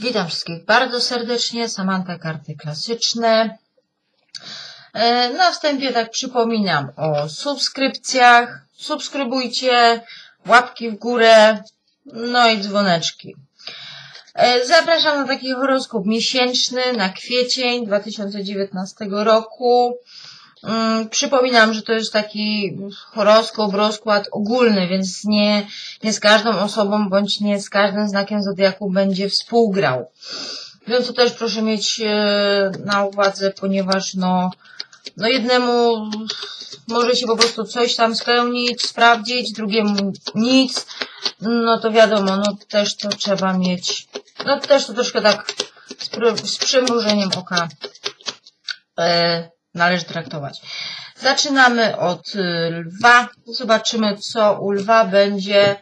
Witam wszystkich bardzo serdecznie. Samanta Karty Klasyczne. E, na wstępie tak przypominam o subskrypcjach. Subskrybujcie, łapki w górę, no i dzwoneczki. E, zapraszam na taki horoskop miesięczny na kwiecień 2019 roku. Mm, przypominam, że to jest taki horoskop, rozkład ogólny, więc nie, nie z każdą osobą bądź nie z każdym znakiem zodiaku będzie współgrał. Więc to też proszę mieć e, na uwadze, ponieważ no, no jednemu może się po prostu coś tam spełnić, sprawdzić, drugiemu nic. No to wiadomo, no też to trzeba mieć, no też to troszkę tak z, przymrużeniem oka. E, należy traktować. Zaczynamy od y, lwa. Zobaczymy, co u lwa będzie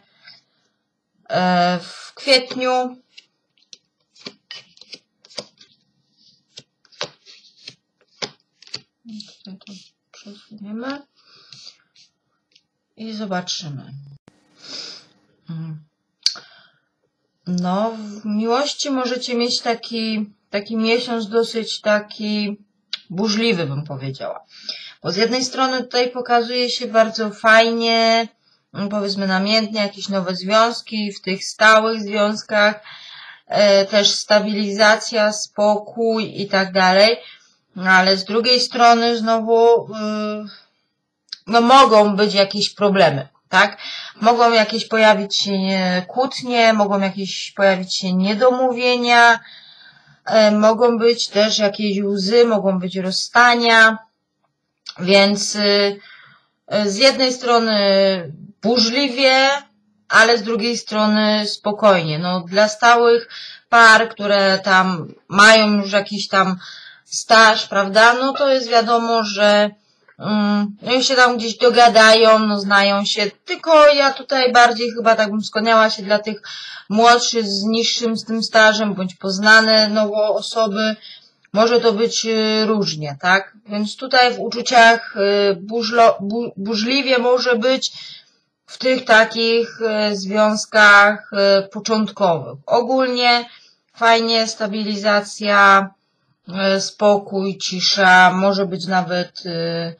e, w kwietniu. Przesuniemy i zobaczymy. Mm. No, w miłości możecie mieć taki, taki miesiąc dosyć taki burzliwy, bym powiedziała. Bo z jednej strony tutaj pokazuje się bardzo fajnie, mm, powiedzmy namiętnie, jakieś nowe związki w tych stałych związkach, e, też stabilizacja, spokój i tak dalej. No ale z drugiej strony znowu, y, no mogą być jakieś problemy, tak? Mogą jakieś pojawić się kłótnie, mogą jakieś pojawić się niedomówienia, E, mogą być też jakieś łzy, mogą być rozstania, więc y, y, z jednej strony burzliwie, ale z drugiej strony spokojnie. No, dla stałych par, które tam mają już jakiś tam staż, prawda, no to jest wiadomo, że no i się tam gdzieś dogadają, no znają się, tylko ja tutaj bardziej chyba tak bym skłaniała się dla tych młodszych z niższym z tym stażem, bądź poznane nowo osoby, może to być y, różnie, tak? Więc tutaj w uczuciach y, burzlo, bu, burzliwie może być w tych takich y, związkach początkowych. Ogólnie fajnie, stabilizacja, spokój, cisza, może być nawet e,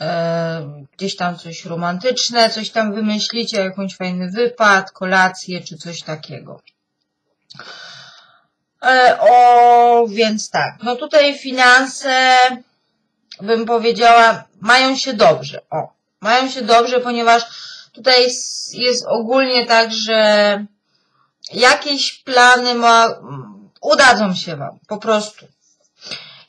e, gdzieś tam coś romantyczne, coś tam wymyślicie, jakąś fajny wypad, kolację czy coś takiego. O, więc tak, no tutaj finanse, bym powiedziała, mają się dobrze. O, mają się dobrze, ponieważ tutaj jest ogólnie tak, że jakieś plany ma, udadzą się Wam, po prostu.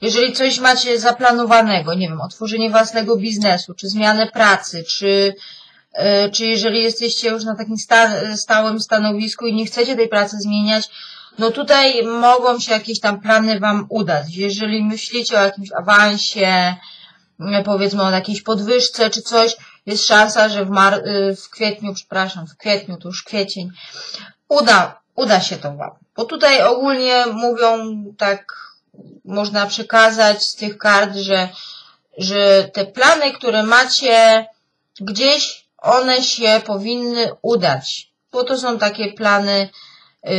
Jeżeli coś macie zaplanowanego, nie wiem, otworzenie własnego biznesu, czy zmianę pracy, czy, e, czy jeżeli jesteście już na takim sta stałym stanowisku i nie chcecie tej pracy zmieniać, no tutaj mogą się jakieś tam plany Wam udać. Jeżeli myślicie o jakimś awansie, e, powiedzmy o jakiejś podwyżce czy coś, jest szansa, że w, mar e, w kwietniu, przepraszam, w kwietniu, to już kwiecień, uda, uda się to Wam. Bo tutaj ogólnie mówią tak można przekazać z tych kart, że, że te plany, które macie gdzieś, one się powinny udać. Bo to są takie plany yy,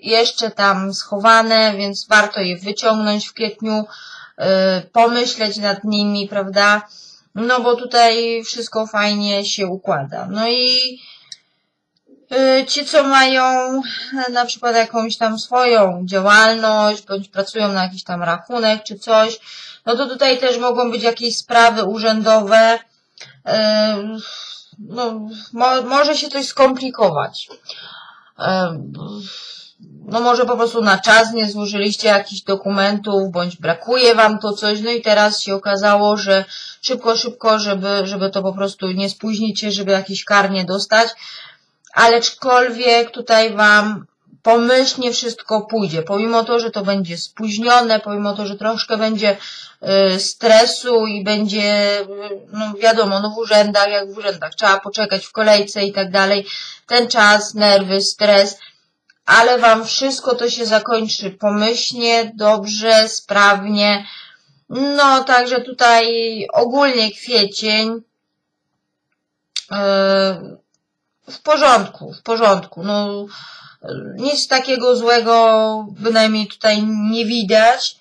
jeszcze tam schowane, więc warto je wyciągnąć w kwietniu, yy, pomyśleć nad nimi, prawda? No bo tutaj wszystko fajnie się układa. No i ci, co mają e, na przykład jakąś tam swoją działalność, bądź pracują na jakiś tam rachunek czy coś, no to tutaj też mogą być jakieś sprawy urzędowe, y, no, mo może się coś skomplikować. Y, no może po prostu na czas nie złożyliście jakichś dokumentów, bądź brakuje wam to coś, no i teraz się okazało, że szybko, szybko, żeby, żeby to po prostu nie spóźnić się, żeby jakiś kar nie dostać, aczkolwiek tutaj Wam pomyślnie wszystko pójdzie. Pomimo to, że to będzie spóźnione, pomimo to, że troszkę będzie y, stresu i będzie, no wiadomo, no w urzędach, jak w urzędach, trzeba poczekać w kolejce i tak dalej. Ten czas, nerwy, stres, ale Wam wszystko to się zakończy pomyślnie, dobrze, sprawnie. No, także tutaj ogólnie kwiecień, yy, w porządku, w porządku. No, Nic takiego złego bynajmniej tutaj nie widać.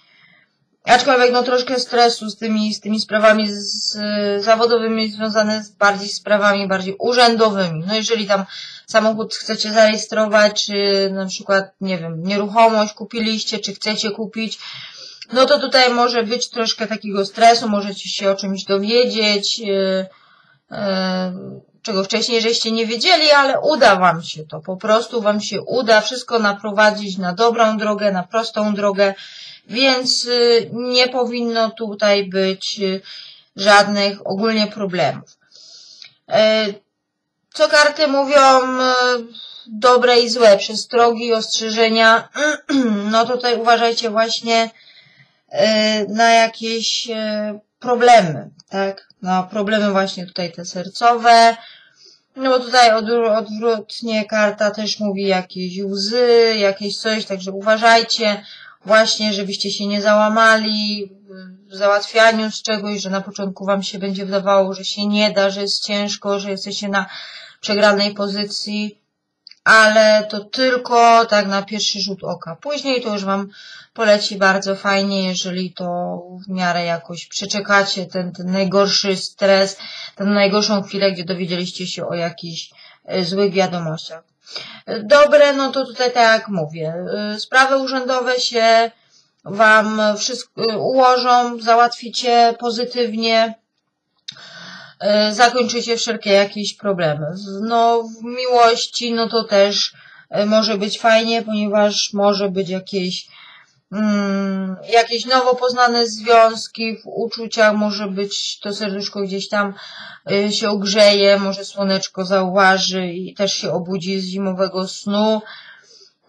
Aczkolwiek no troszkę stresu z tymi, z tymi sprawami z, zawodowymi związane z bardziej sprawami bardziej urzędowymi. No jeżeli tam samochód chcecie zarejestrować, czy na przykład, nie wiem, nieruchomość kupiliście, czy chcecie kupić, no to tutaj może być troszkę takiego stresu, możecie się o czymś dowiedzieć, yy, czego wcześniej żeście nie wiedzieli, ale uda Wam się to, po prostu Wam się uda wszystko naprowadzić na dobrą drogę, na prostą drogę, więc yy, nie powinno tutaj być yy, żadnych ogólnie problemów. Yy, co karty mówią dobre i złe, przestrogi, ostrzeżenia, no tutaj uważajcie właśnie na jakieś problemy, tak? No problemy właśnie tutaj te sercowe, no bo tutaj odwrotnie karta też mówi jakieś łzy, jakieś coś, także uważajcie właśnie, żebyście się nie załamali w załatwianiu z czegoś, że na początku wam się będzie wydawało, że się nie da, że jest ciężko, że jesteście na przegranej pozycji, ale to tylko tak na pierwszy rzut oka. Później to już Wam poleci bardzo fajnie, jeżeli to w miarę jakoś przeczekacie ten, ten najgorszy stres, tę najgorszą chwilę, gdzie dowiedzieliście się o jakichś e, złych wiadomościach. Dobre, no to tutaj tak jak mówię, e, sprawy urzędowe się Wam wszystko e, ułożą, załatwicie pozytywnie, E, zakończycie wszelkie jakieś problemy. No, w miłości, no to też e, może być fajnie, ponieważ może być jakieś mm, jakieś nowo poznane związki w uczuciach, może być to serduszko gdzieś tam y, się ogrzeje, może słoneczko zauważy i też się obudzi z zimowego snu.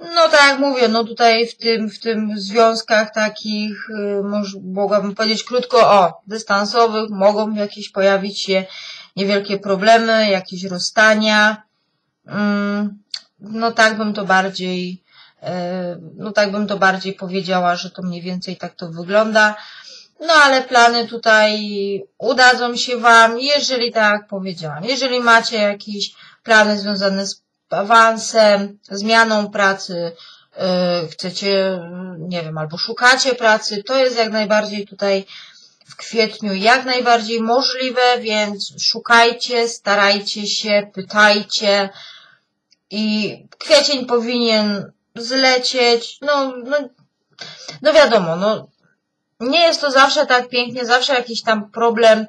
No tak jak mówię, no tutaj w tym, w tym związkach takich, y, może, mogłabym powiedzieć krótko, o, dystansowych, mogą jakieś pojawić się niewielkie problemy, jakieś rozstania. Mm, no tak bym to bardziej, y, no tak bym to bardziej powiedziała, że to mniej więcej tak to wygląda. No ale plany tutaj udadzą się Wam, jeżeli tak powiedziałam, jeżeli macie jakieś plany związane z awansem, zmianą pracy, y, chcecie, nie wiem, albo szukacie pracy, to jest jak najbardziej tutaj w kwietniu jak najbardziej możliwe, więc szukajcie, starajcie się, pytajcie i kwiecień powinien zlecieć, no, no, no wiadomo, no, nie jest to zawsze tak pięknie, zawsze jakiś tam problem y,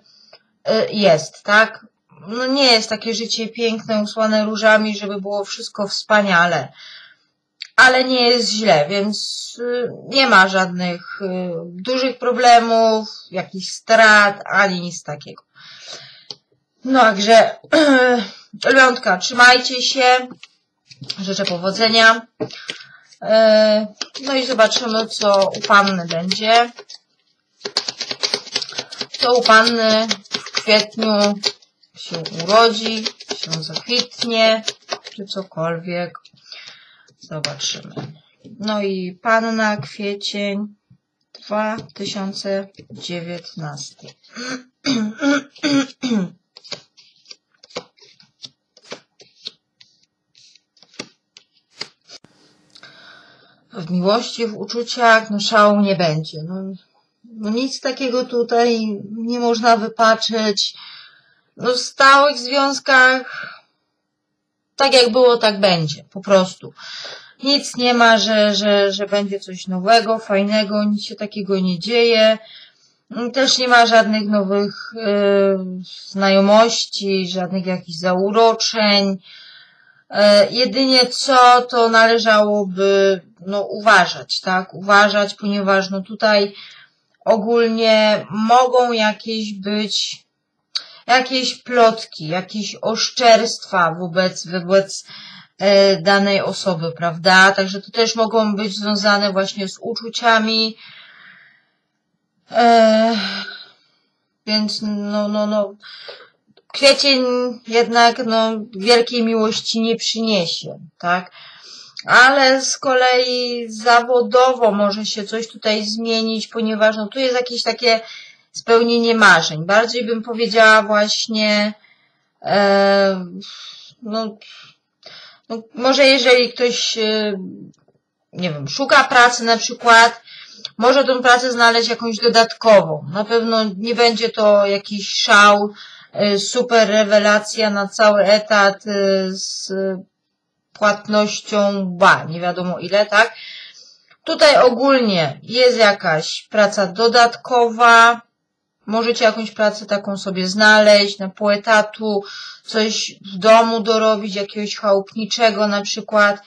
jest, tak? No nie jest takie życie piękne, usłane różami, żeby było wszystko wspaniale. Ale nie jest źle, więc y, nie ma żadnych y, dużych problemów, jakichś strat, ani nic takiego. No, także Lwiątka, trzymajcie się. Życzę powodzenia. Y, no i zobaczymy, co u Panny będzie. Co u Panny w kwietniu się urodzi, się zakwitnie, czy cokolwiek. Zobaczymy. No i Panna Kwiecień 2019. W miłości, w uczuciach, no szału nie będzie. No, no nic takiego tutaj nie można wypatrzeć no, w stałych związkach tak jak było, tak będzie. Po prostu. Nic nie ma, że, że, że będzie coś nowego, fajnego, nic się takiego nie dzieje. Też nie ma żadnych nowych y, znajomości, żadnych jakichś zauroczeń. Y, jedynie co, to należałoby no, uważać, tak? Uważać, ponieważ no tutaj ogólnie mogą jakieś być jakieś plotki, jakieś oszczerstwa wobec, wobec e, danej osoby, prawda? Także to też mogą być związane właśnie z uczuciami. E, więc no, no, no, kwiecień jednak no, wielkiej miłości nie przyniesie, tak? Ale z kolei zawodowo może się coś tutaj zmienić, ponieważ no, tu jest jakieś takie spełnienie marzeń. Bardziej bym powiedziała właśnie, e, no, No, może jeżeli ktoś, e, nie wiem, szuka pracy na przykład, może tą pracę znaleźć jakąś dodatkową. Na pewno nie będzie to jakiś szał, e, super rewelacja na cały etat e, z płatnością, ba, nie wiadomo ile, tak? Tutaj ogólnie jest jakaś praca dodatkowa, możecie jakąś pracę taką sobie znaleźć na pół etatu, coś w domu dorobić, jakiegoś chałupniczego na przykład.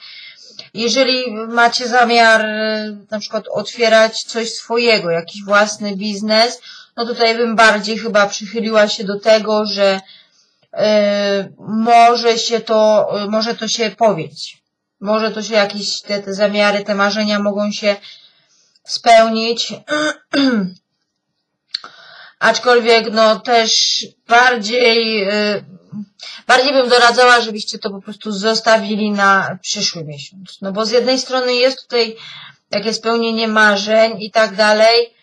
Jeżeli macie zamiar e, na przykład otwierać coś swojego, jakiś własny biznes, no tutaj bym bardziej chyba przychyliła się do tego, że yy, może się to, yy, może to się powiedzieć. Może to się jakieś te, te zamiary, te marzenia mogą się spełnić. Aczkolwiek no też bardziej yy, bardziej bym doradzała, żebyście to po prostu zostawili na przyszły miesiąc. No bo z jednej strony jest tutaj takie spełnienie marzeń i tak dalej,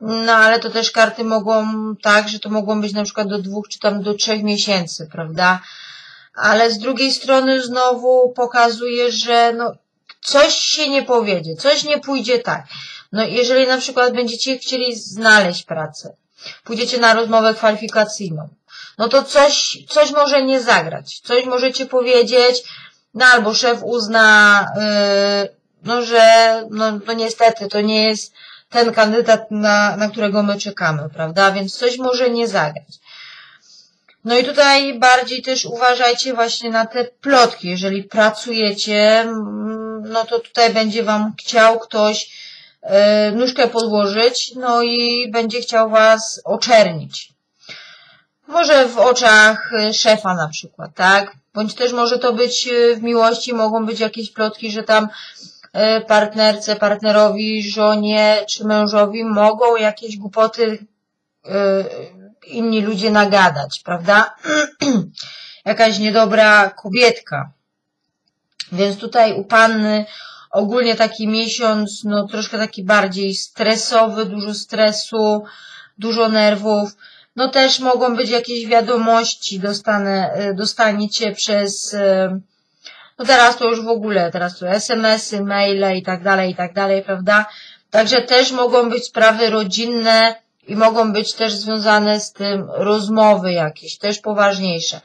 no ale to też karty mogą tak, że to mogą być na przykład do dwóch czy tam do trzech miesięcy, prawda? Ale z drugiej strony znowu pokazuje, że no coś się nie powiedzie, coś nie pójdzie tak. No jeżeli na przykład będziecie chcieli znaleźć pracę, pójdziecie na rozmowę kwalifikacyjną, no to coś, coś może nie zagrać, coś możecie powiedzieć, no albo szef uzna, yy, no że no, no niestety to nie jest ten kandydat, na, na którego my czekamy, prawda? Więc coś może nie zagrać. No i tutaj bardziej też uważajcie właśnie na te plotki. Jeżeli pracujecie, mm, no to tutaj będzie Wam chciał ktoś nóżkę podłożyć, no i będzie chciał Was oczernić. Może w oczach y, szefa na przykład, tak? Bądź też może to być y, w miłości, mogą być jakieś plotki, że tam y, partnerce, partnerowi, żonie czy mężowi mogą jakieś głupoty inni ludzie nagadać, prawda? Jakaś niedobra kobietka. Więc tutaj u panny ogólnie taki miesiąc, no troszkę taki bardziej stresowy, dużo stresu, dużo nerwów no też mogą być jakieś wiadomości dostanę, y, dostaniecie przez, y, no teraz to już w ogóle, teraz to SMS-y, maile i tak dalej, i tak dalej, prawda? Także też mogą być sprawy rodzinne i mogą być też związane z tym rozmowy jakieś, też poważniejsze.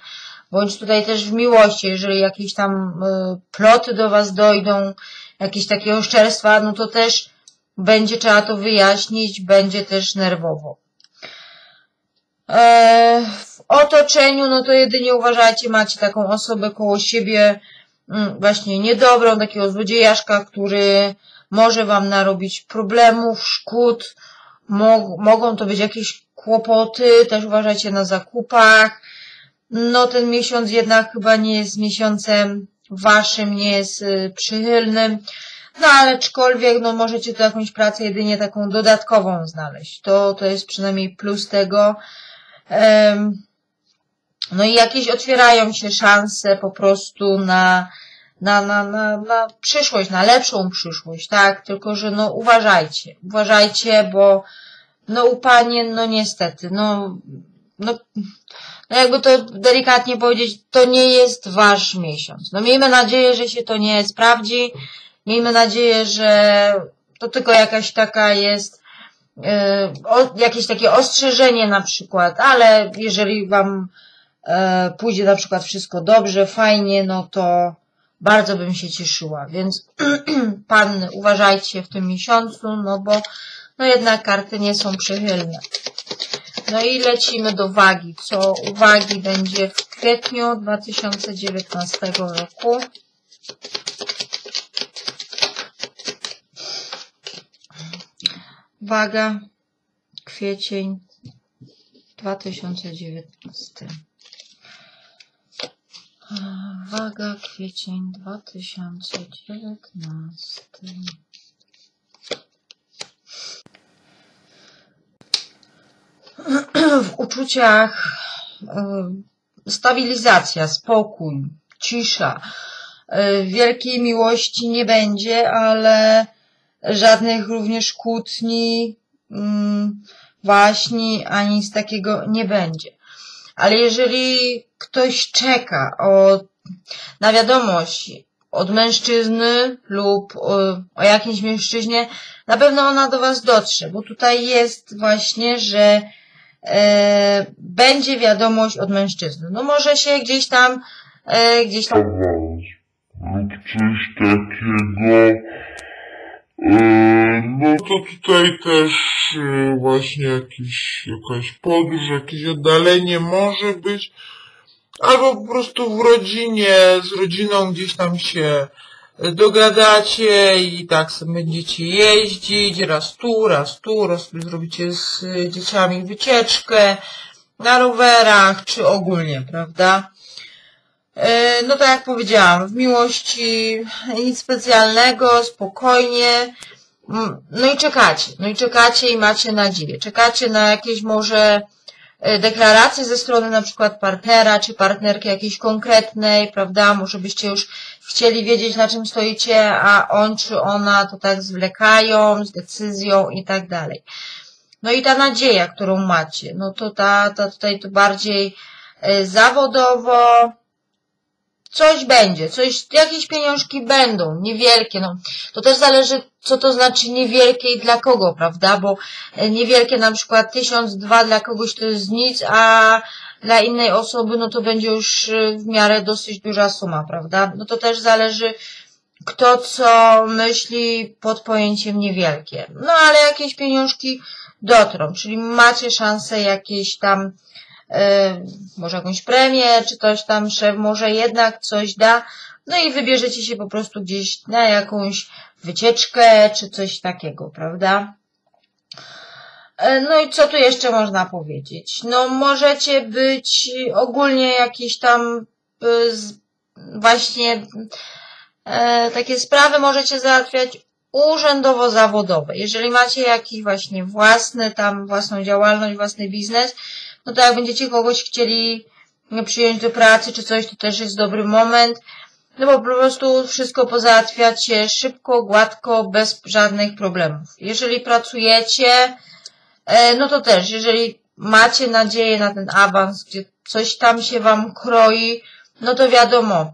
Bądź tutaj też w miłości, jeżeli jakieś tam y, ploty do Was dojdą, jakieś takie oszczerstwa, no to też będzie trzeba to wyjaśnić, będzie też nerwowo. E, w otoczeniu, no to jedynie uważajcie, macie taką osobę koło siebie, mm, właśnie niedobrą, takiego złodziejaszka, który może wam narobić problemów, szkód, mogą to być jakieś kłopoty, też uważajcie na zakupach. No ten miesiąc jednak chyba nie jest miesiącem waszym, nie jest y, przychylnym. No ale aczkolwiek, no możecie tu jakąś pracę jedynie taką dodatkową znaleźć. To, to jest przynajmniej plus tego. No i jakieś otwierają się szanse po prostu na, na, na, na, na przyszłość, na lepszą przyszłość, tak? Tylko, że no uważajcie, uważajcie, bo no u panien, no niestety, no, no, no jakby to delikatnie powiedzieć, to nie jest wasz miesiąc. No miejmy nadzieję, że się to nie sprawdzi. Miejmy nadzieję, że to tylko jakaś taka jest E, o, jakieś takie ostrzeżenie na przykład, ale jeżeli Wam e, pójdzie na przykład wszystko dobrze, fajnie, no to bardzo bym się cieszyła. Więc Pan uważajcie w tym miesiącu, no bo no jednak karty nie są przychylne. No i lecimy do wagi. Co uwagi będzie w kwietniu 2019 roku. Waga, kwiecień 2019. Waga, kwiecień 2019. W uczuciach stabilizacja, spokój, cisza. Wielkiej miłości nie będzie, ale żadnych również kłótni, mm, waśni, ani z takiego nie będzie. Ale jeżeli ktoś czeka od na wiadomość od mężczyzny lub o, o jakimś mężczyźnie, na pewno ona do Was dotrze, bo tutaj jest właśnie, że będzie wiadomość od mężczyzny. No może się gdzieś tam, e, gdzieś tam lub coś takiego. E, No to tutaj też e, właśnie jakiś, jakaś podróż, jakieś oddalenie może być. Albo po prostu w rodzinie, z rodziną gdzieś tam się dogadacie i tak sobie będziecie jeździć raz tu, raz tu, raz tu zrobicie z dzieciami wycieczkę na rowerach, czy ogólnie, prawda? E, No tak jak powiedziałam, w miłości nic specjalnego, spokojnie. Mm, No i czekacie, no i czekacie i macie nadzieję. Czekacie na jakieś może e, deklaracje ze strony na przykład partnera czy partnerki jakiejś konkretnej, prawda? Może byście już chcieli wiedzieć na czym stoicie, a on czy ona to tak zwlekają z decyzją i tak dalej. No i ta nadzieja, którą macie, no to ta, ta tutaj to bardziej e, zawodowo, coś będzie, coś, jakieś pieniążki będą, niewielkie, no. To też zależy, co to znaczy niewielkie i dla kogo, prawda? Bo e, niewielkie na przykład tysiąc, dwa dla kogoś to jest nic, a dla innej osoby, no to będzie już e, w miarę dosyć duża suma, prawda? No to też zależy, kto co myśli pod pojęciem niewielkie. No ale jakieś pieniążki dotrą, czyli macie szansę jakieś tam może jakąś premię, czy coś tam, szef może jednak coś da, no i wybierzecie się po prostu gdzieś na jakąś wycieczkę, czy coś takiego, prawda? E, No i co tu jeszcze można powiedzieć? No możecie być ogólnie jakieś tam e, z- właśnie e, takie sprawy możecie załatwiać urzędowo-zawodowe. Jeżeli macie jakiś właśnie własny, tam własną działalność, własny biznes, no to jak będziecie kogoś chcieli przyjąć do pracy czy coś, to też jest dobry moment. No bo po prostu wszystko pozałatwiacie szybko, gładko, bez żadnych problemów. Jeżeli pracujecie, e, no to też, jeżeli macie nadzieję na ten awans, gdzie coś tam się wam kroi, no to wiadomo,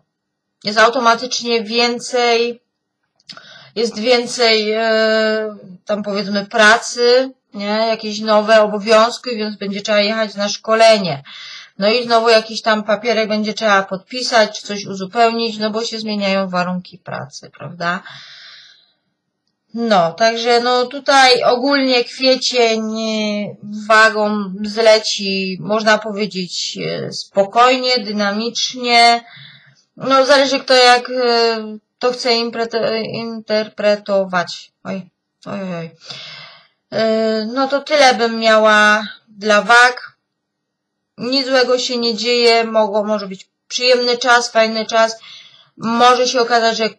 jest automatycznie więcej, jest więcej e, tam powiedzmy pracy, nie, jakieś nowe obowiązki, więc będzie trzeba jechać na szkolenie. No i znowu jakiś tam papierek będzie trzeba podpisać, czy coś uzupełnić, no bo się zmieniają warunki pracy, prawda? No, także no tutaj ogólnie kwiecień e, wagą zleci, można powiedzieć, e, spokojnie, dynamicznie. No, zależy kto jak e, to chce imprete- interpretować. Oj, oj, oj. E, No to tyle bym miała dla wag. Nic złego się nie dzieje, mogło, może być przyjemny czas, fajny czas. Może się okazać, że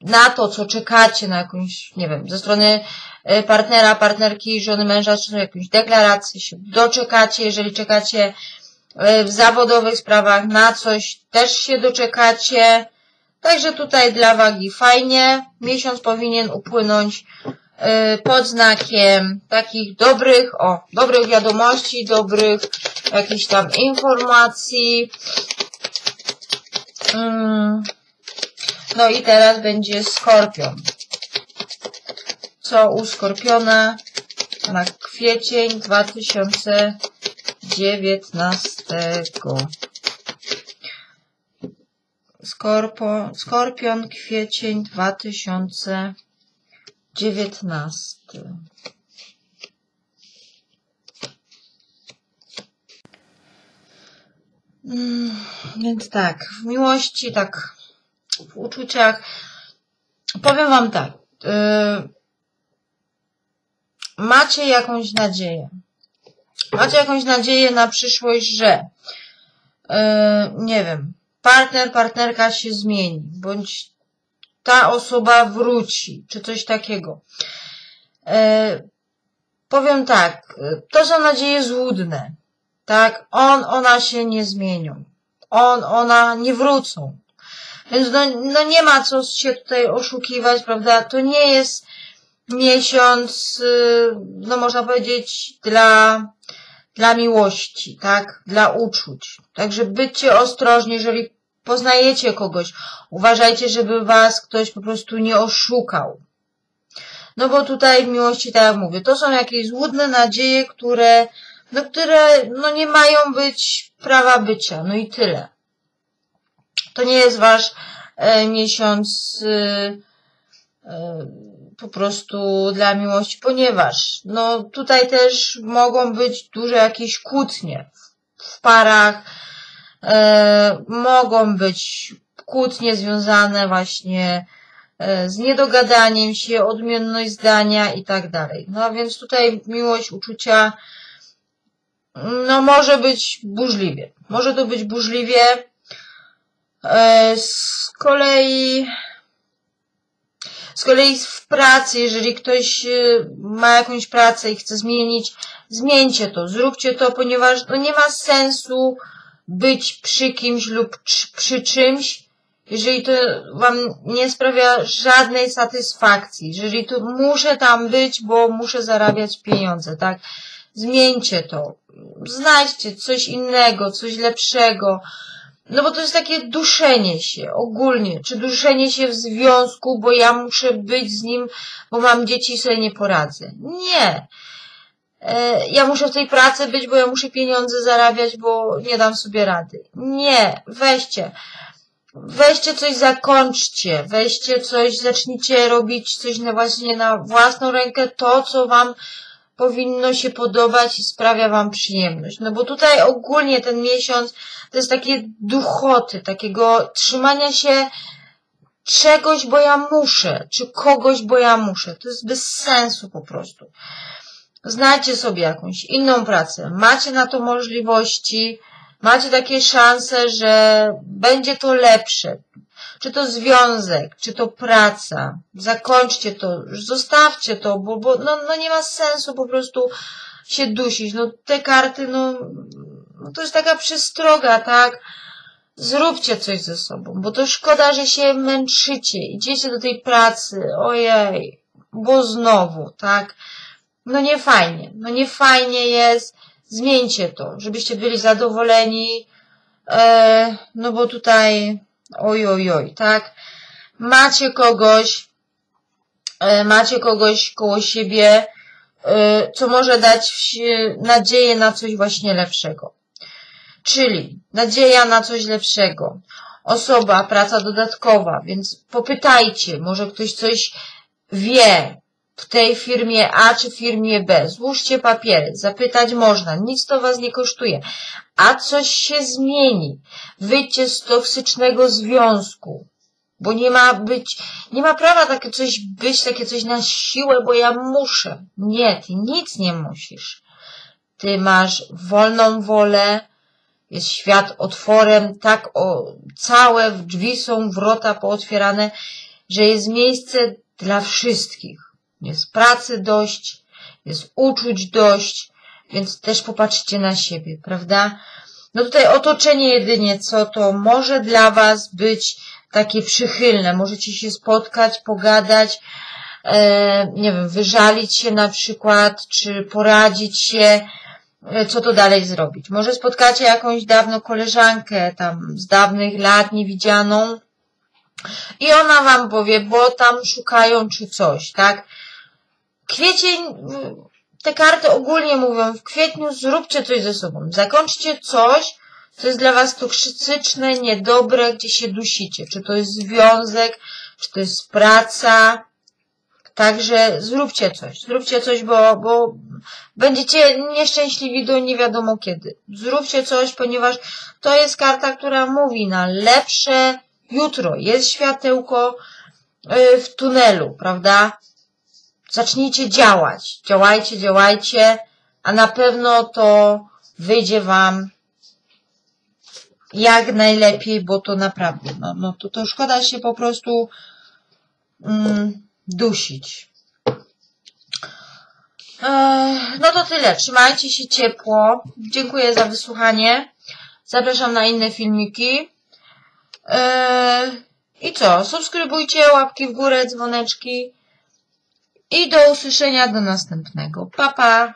na to, co czekacie, na jakąś, nie wiem, ze strony e, partnera, partnerki, żony, męża, czy jakąś deklarację się doczekacie, jeżeli czekacie e, w zawodowych sprawach na coś, też się doczekacie. Także tutaj dla wagi fajnie. Miesiąc powinien upłynąć pod znakiem takich dobrych, o, dobrych wiadomości, dobrych jakichś tam informacji. Mm. No i teraz będzie skorpion. Co u skorpiona na kwiecień 2019. Skorpo, skorpion, kwiecień 2019. Mm, więc tak, w miłości, tak, w uczuciach, powiem wam tak, yy, macie jakąś nadzieję. Macie jakąś nadzieję na przyszłość, że yy, nie wiem, partner, partnerka się zmieni, bądź ta osoba wróci, czy coś takiego. Yy, powiem tak, to są nadzieje złudne. Tak, on, ona się nie zmienią. On, ona nie wrócą. Więc no, no nie ma co się tutaj oszukiwać, prawda? To nie jest miesiąc, yy, no można powiedzieć, dla, dla miłości, tak? Dla uczuć. Także bycie ostrożni, jeżeli poznajecie kogoś. Uważajcie, żeby was ktoś po prostu nie oszukał. No bo tutaj w miłości, tak jak mówię, to są jakieś złudne nadzieje, które, no które, no nie mają być prawa bycia. No i tyle. To nie jest wasz e, miesiąc e, e, po prostu dla miłości, ponieważ no tutaj też mogą być duże jakieś kłótnie w, w parach, mogą być kłótnie związane właśnie e, z niedogadaniem się, odmienność zdania i tak dalej. No więc tutaj miłość, uczucia, no może być burzliwie. Może to być burzliwie. E, z kolei z kolei w pracy, jeżeli ktoś e, ma jakąś pracę i chce zmienić, zmieńcie to, zróbcie to, ponieważ no nie ma sensu być przy kimś lub przy czymś, jeżeli to wam nie sprawia żadnej satysfakcji, jeżeli to muszę tam być, bo muszę zarabiać pieniądze, tak? Zmieńcie to. Znajdźcie coś innego, coś lepszego. No bo to jest takie duszenie się ogólnie, czy duszenie się w związku, bo ja muszę być z nim, bo mam dzieci i sobie nie poradzę. Nie. E, ja muszę w tej pracy być, bo ja muszę pieniądze zarabiać, bo nie dam sobie rady. Nie. Weźcie. Weźcie coś, zakończcie. Weźcie coś, zacznijcie robić coś na właśnie na własną rękę, to co wam powinno się podobać i sprawia wam przyjemność. No bo tutaj ogólnie ten miesiąc to jest takie duchoty, takiego trzymania się czegoś, bo ja muszę, czy kogoś, bo ja muszę. To jest bez sensu po prostu. Znajdźcie sobie jakąś inną pracę. Macie na to możliwości, macie takie szanse, że będzie to lepsze. Czy to związek, czy to praca. Zakończcie to, zostawcie to, bo, bo no, no nie ma sensu po prostu się dusić. No te karty, no, no to jest taka przestroga, tak? Zróbcie coś ze sobą, bo to szkoda, że się męczycie, idziecie do tej pracy, ojej, bo znowu, tak? No nie fajnie, no nie fajnie jest, zmieńcie to, żebyście byli zadowoleni, e, no bo tutaj, oj, oj, oj, tak? Macie kogoś, e, macie kogoś koło siebie, e, co może dać nadzieję na coś właśnie lepszego. Czyli nadzieja na coś lepszego. Osoba, praca dodatkowa, więc popytajcie, może ktoś coś wie w tej firmie A czy firmie B. Złóżcie papiery, zapytać można, nic to was nie kosztuje. A coś się zmieni. Wyjdźcie z toksycznego związku. Bo nie ma być, nie ma prawa takie coś być, takie coś na siłę, bo ja muszę. Nie, ty nic nie musisz. Ty masz wolną wolę, jest świat otworem, tak o, całe drzwi są, wrota pootwierane, że jest miejsce dla wszystkich. Jest pracy dość, jest uczuć dość, więc też popatrzcie na siebie, prawda? No tutaj otoczenie jedynie, co to może dla Was być takie przychylne. Możecie się spotkać, pogadać, e, nie wiem, wyżalić się na przykład, czy poradzić się, E, co to dalej zrobić. Może spotkacie jakąś dawno koleżankę tam z dawnych lat niewidzianą i ona wam powie, bo tam szukają czy coś, tak? Kwiecień, te karty ogólnie mówią, w kwietniu zróbcie coś ze sobą. Zakończcie coś, co jest dla was toksyczne, niedobre, gdzie się dusicie. Czy to jest związek, czy to jest praca, Także zróbcie coś, zróbcie coś, bo, bo będziecie nieszczęśliwi do nie wiadomo kiedy. Zróbcie coś, ponieważ to jest karta, która mówi na lepsze jutro. Jest światełko y, w tunelu, prawda? Zacznijcie działać. Działajcie, działajcie, a na pewno to wyjdzie Wam jak najlepiej, bo to naprawdę, no, no to, to szkoda się po prostu mm, dusić. No to tyle. Trzymajcie się ciepło. Dziękuję za wysłuchanie. Zapraszam na inne filmiki. I co? Subskrybujcie, łapki w górę, dzwoneczki. I do usłyszenia do następnego. Pa, pa!